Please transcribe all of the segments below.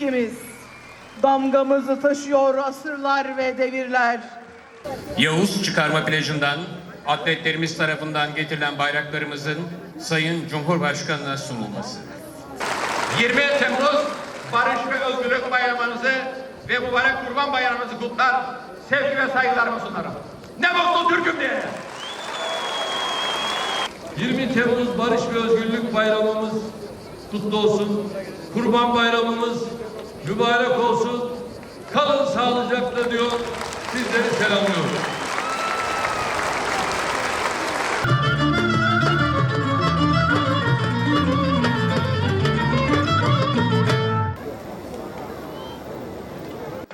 biz? Damgamızı taşıyor asırlar ve devirler. Yavuz çıkarma plajından atletlerimiz tarafından getirilen bayraklarımızın Sayın Cumhurbaşkanı'na sunulması. 20 Temmuz Barış ve Özgürlük Bayramınızı ve mübarek Kurban Bayramınızı kutlar, sevgi ve saygılarımı sunarım. Ne mutlu Türk'üm diye. 20 Temmuz Barış ve Özgürlük Bayramımız kutlu olsun. Kurban Bayramımız mübarek olsun. Kalın sağlıcakla diyor. Sizleri selamlıyorum.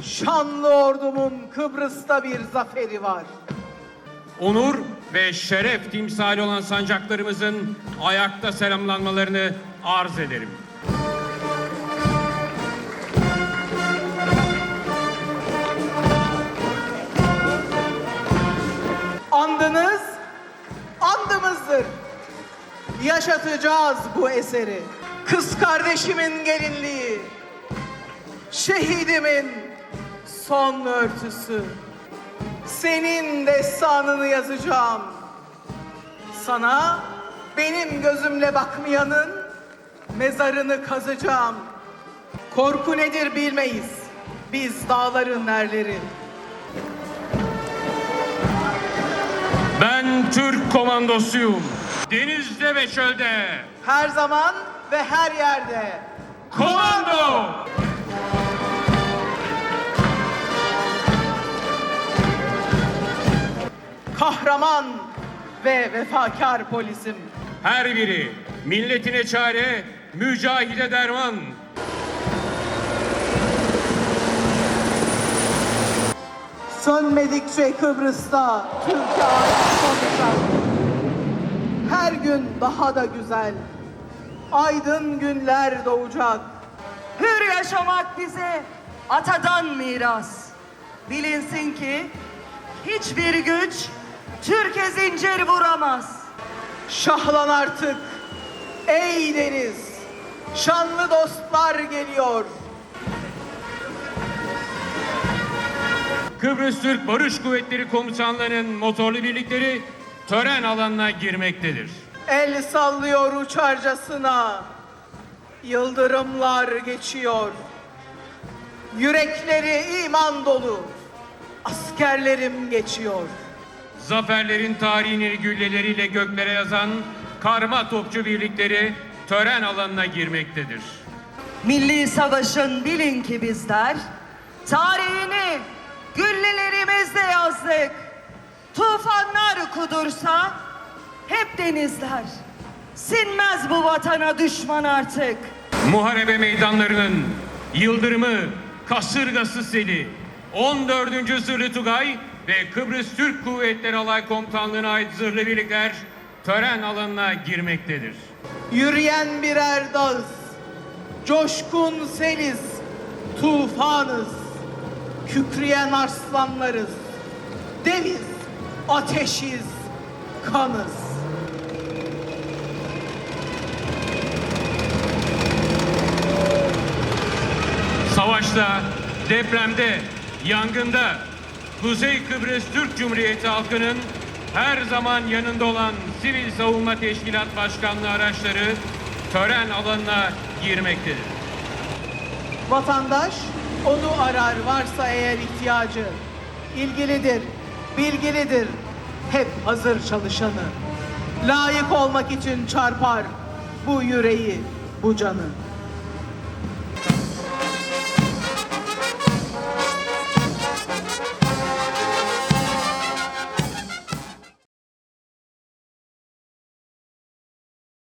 Şanlı ordumun Kıbrıs'ta bir zaferi var. Onur ve şeref timsali olan sancaklarımızın ayakta selamlanmalarını arz ederim. Yaşatacağız bu eseri. Kız kardeşimin gelinliği, şehidimin son örtüsü. Senin destanını yazacağım. Sana benim gözümle bakmayanın mezarını kazacağım. Korku nedir bilmeyiz. Biz dağların erleri. Ben Türk komandosuyum. Denizde ve çölde. Her zaman ve her yerde. Komando! Kahraman ve vefakar polisim. Her biri milletine çare, mücahide derman. Sönmedikçe Kıbrıs'ta Türkiye konuşan. Her gün daha da güzel. Aydın günler doğacak. Hür yaşamak bize atadan miras. Bilinsin ki hiçbir güç Türkiye zincir vuramaz. Şahlan artık. Ey deniz. Şanlı dostlar geliyor. Kıbrıs Türk Barış Kuvvetleri Komutanlığı'nın motorlu birlikleri tören alanına girmektedir. El sallıyor uçarcasına. Yıldırımlar geçiyor. Yürekleri iman dolu. Askerlerim geçiyor. Zaferlerin tarihini gülleleriyle göklere yazan karma topçu birlikleri tören alanına girmektedir. Milli savaşın bilin ki bizler tarihini güllelerimizle yazdık. Tufanlar kudursa hep denizler. Sinmez bu vatana düşman artık. Muharebe meydanlarının yıldırımı, kasırgası seli, 14. Zırhlı Tugay ve Kıbrıs Türk Kuvvetleri Alay Komutanlığı'na ait zırhlı birlikler tören alanına girmektedir. Yürüyen birer dağız. Coşkun seliz. Tufanız. Kükreyen arslanlarız. Deviz. Ateşiz. Kanız. Savaşta, depremde, yangında Kuzey Kıbrıs Türk Cumhuriyeti halkının her zaman yanında olan Sivil Savunma Teşkilat Başkanlığı araçları tören alanına girmektedir. Vatandaş onu arar varsa eğer ihtiyacı. ilgilidir, bilgilidir, hep hazır çalışanı. Layık olmak için çarpar bu yüreği, bu canı.